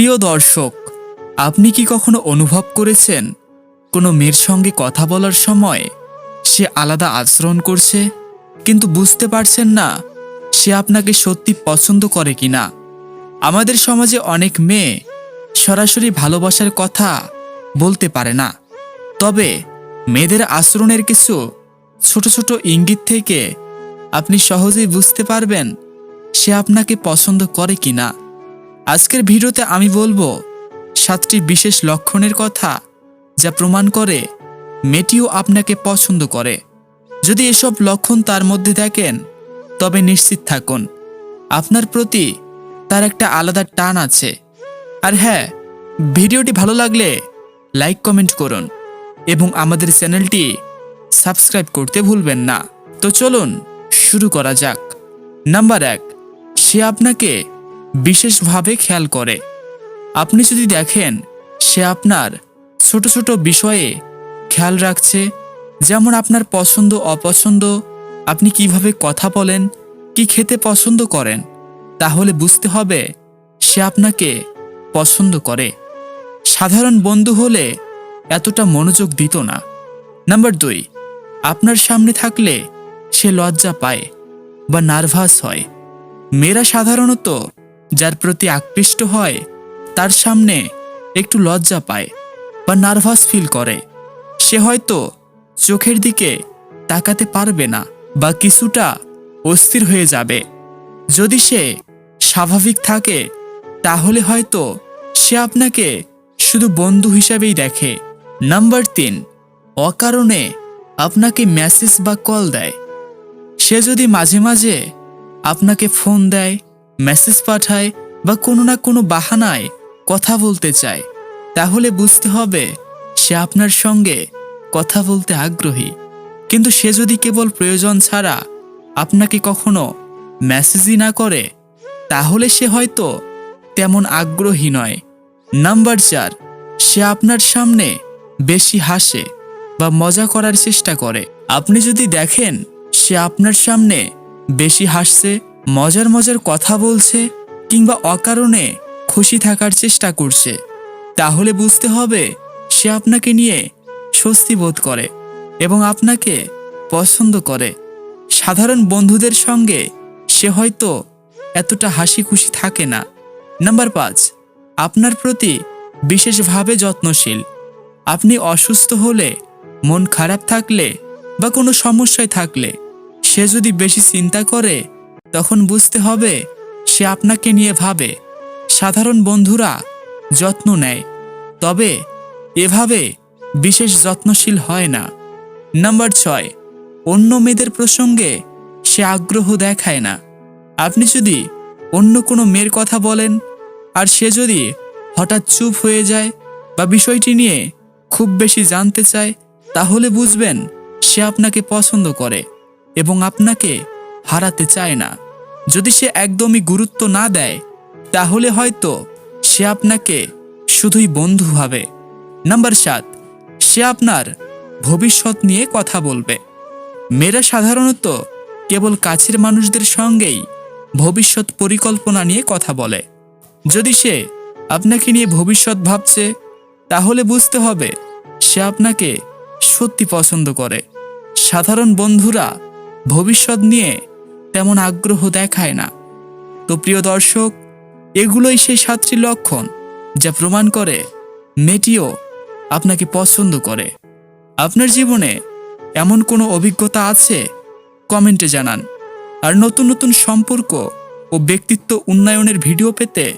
প্রিয় দর্শক, আপনি কি কখনো অনুভব করেছেন কোনো মেয়ের সঙ্গে কথা বলার সময় সে আলাদা আচরণ করছে, কিন্তু বুঝতে পারছেন না সে আপনাকে সত্যি পছন্দ করে কিনা? আমাদের সমাজে অনেক মেয়ে সরাসরি ভালোবাসার কথা বলতে পারে না। তবে মেয়েদের আচরণের কিছু ছোট ছোট ইঙ্গিত থেকে আপনি সহজেই বুঝতে পারবেন সে আপনাকে পছন্দ করে কিনা। আজকের ভিডিওতে আমি বলব সাতটি বিশেষ লক্ষণের কথা যা প্রমাণ করে মেয়েটিও আপনাকে পছন্দ করে। যদি এসব লক্ষণ তার মধ্যে দেখেন, তবে নিশ্চিত থাকুন, আপনার প্রতি তার একটা আলাদা টান আছে। আর হ্যাঁ ভিডিওটি ভালো লাগলে লাইক, কমেন্ট করুন এবং আমাদের চ্যানেলটি সাবস্ক্রাইব করতে ভুলবেন না। তো চলুন শুরু করা যাক। নাম্বার এক, সে আপনাকে বিশেষভাবে খেয়াল করে। আপনি যদি দেখেন, সে আপনার ছোট ছোট বিষয়ে খেয়াল রাখছে, যেমন আপনার পছন্দ, অপছন্দ, আপনি কীভাবে কথা বলেন, কি খেতে পছন্দ করেন, তাহলে বুঝতে হবে সে আপনাকে পছন্দ করে। সাধারণ বন্ধু হলে এতটা মনোযোগ দিত না। নাম্বার দুই, আপনার সামনে থাকলে সে লজ্জা পায় বা নার্ভাস হয়। মেয়েরা সাধারণত যার প্রতি আকৃষ্ট হয়, তার সামনে একটু লজ্জা পায় বা নার্ভাস ফিল করে। সে হয়তো চোখের দিকে তাকাতে পারবে না বা কিছুটা অস্থির হয়ে যাবে। যদি সে স্বাভাবিক থাকে, তাহলে হয়তো সে আপনাকে শুধু বন্ধু হিসাবেই দেখে। নাম্বার তিন, অকারণে আপনাকে মেসেজ বা কল দেয়। সে যদি মাঝে মাঝে আপনাকে ফোন দেয় মেসেজ পাঠায় বা কোনো না কোনো বাহানায় কথা বলতে চায়, তাহলে বুঝতে হবে সে আপনার সঙ্গে কথা বলতে আগ্রহী। কিন্তু সে যদি কেবল প্রয়োজন ছাড়া আপনাকে কখনো মেসেজই না করে, তাহলে সে হয়তো তেমন আগ্রহী নয়। নাম্বার চার, সে আপনার সামনে বেশি হাসে বা মজা করার চেষ্টা করে। আপনি যদি দেখেন সে আপনার সামনে বেশি হাসছে মজার মজার কথা বলছে কিংবা অকারণে খুশি থাকার চেষ্টা করছে। তাহলে বুঝতে হবে সে আপনাকে নিয়ে স্বস্তি বোধ করে এবং আপনাকে পছন্দ করে। সাধারণ বন্ধুদের সঙ্গে সে হয়তো এতটা হাসি খুশি থাকে না। নাম্বার পাঁচ, আপনার প্রতি বিশেষভাবে যত্নশীল। আপনি অসুস্থ হলে, মন খারাপ থাকলে বা কোনো সমস্যায় থাকলে সে যদি বেশি চিন্তা করে তখন বুঝতে হবে সে আপনাকে নিয়ে ভাবে। সাধারণ বন্ধুরা যত্ন নেয়। তবে এভাবে বিশেষ যত্নশীল হয় না। নাম্বার ছয়, অন্য মেয়েদের প্রসঙ্গে সে আগ্রহ দেখায় না। আপনি যদি অন্য কোনো মেয়ের কথা বলেন, আর সে যদি হঠাৎ চুপ হয়ে যায় বা বিষয়টি নিয়ে খুব বেশি জানতে চায়, তাহলে বুঝবেন সে আপনাকে পছন্দ করে এবং আপনাকে হারাতে চায় না। যদি সে একদমই গুরুত্ব না দেয়, তাহলে হয়তো সে আপনাকে শুধুই বন্ধু ভাবে। নাম্বার সাত, সে আপনার ভবিষ্যৎ নিয়ে কথা বলবে। মেয়েরা সাধারণত কেবল কাছের মানুষদের সঙ্গেই ভবিষ্যৎ পরিকল্পনা নিয়ে কথা বলে। যদি সে আপনাকে নিয়ে ভবিষ্যৎ ভাবছে, তাহলে বুঝতে হবে সে আপনাকে সত্যি পছন্দ করে। সাধারণ বন্ধুরা ভবিষ্যৎ নিয়ে তেমন আগ্রহ দেখায় না। তো প্রিয় দর্শক, এগুলোই সেই সাতটি লক্ষণ যা প্রমাণ করে মেয়েটিও আপনাকে পছন্দ করে। আপনার জীবনে এমন কোনো অভিজ্ঞতা আছে? কমেন্টে জানান। আর নতুন নতুন সম্পর্ক ও ব্যক্তিত্ব উন্নয়নের ভিডিও পেতে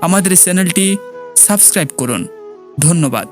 আমাদের চ্যানেলটি সাবস্ক্রাইব করুন। ধন্যবাদ।